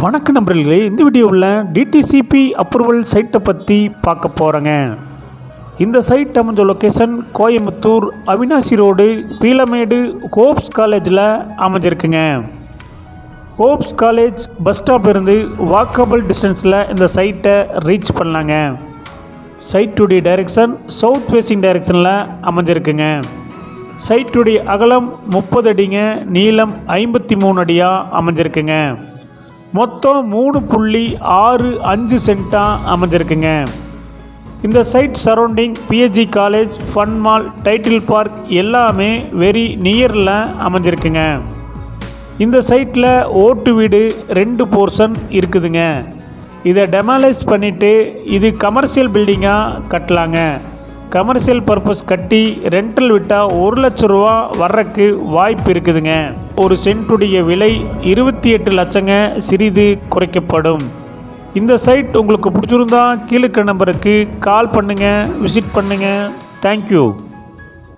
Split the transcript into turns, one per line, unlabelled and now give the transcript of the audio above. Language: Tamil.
வணக்க நண்பர்களே இந்த வீடியோவில் டிடிசிபி அப்ரூவல் சைட்டை பற்றி பார்க்க போகிறேங்க இந்த சைட் அமைஞ்ச location Coimbatore Avinashi road Peelamedu hopes காலேஜில் அமைஞ்சிருக்குங்க. ஹோப்ஸ் காலேஜ் பஸ் ஸ்டாப் இருந்து வாக்கபிள் டிஸ்டன்ஸில் இந்த சைட்டை ரீச் பண்ணலாங்க. சைட்டுடைய டைரெக்ஷன் சவுத் ஃபேஸிங் டைரெக்ஷனில் அமைஞ்சிருக்குங்க. சைட்டுடைய அகலம் முப்பது அடிங்க நீளம் ஐம்பத்தி மூணு அடியாக அமைஞ்சிருக்குங்க. மொத்தம் மூணு புள்ளி ஆறு அஞ்சு சென்ட்டாக அமைஞ்சிருக்குங்க. இந்த side surrounding PHC college fun mall Tidel park எல்லாமே வெரி நியரில் அமைஞ்சிருக்குங்க. இந்த சைட்டில் ஓட்டு வீடு ரெண்டு போர்ஷன் இருக்குதுங்க. இதை டெமாலைஸ் பண்ணிவிட்டு இது கமர்ஷியல் பில்டிங்காக கட்டலாங்க. கமர்ஷியல் பர்பஸ் கட்டி ரெண்டல் விட்டால் ஒரு லட்ச ரூபா வர்றக்கு வாய்ப்பு இருக்குதுங்க. ஒரு சென்ட்டுடைய விலை இருபத்தி எட்டு லட்சங்க சிறிது குறைக்கப்படும். இந்த சைட் உங்களுக்கு பிடிச்சிருந்தா கீழே நம்பருக்கு கால் பண்ணுங்கள் விசிட் பண்ணுங்கள் தேங்க்யூ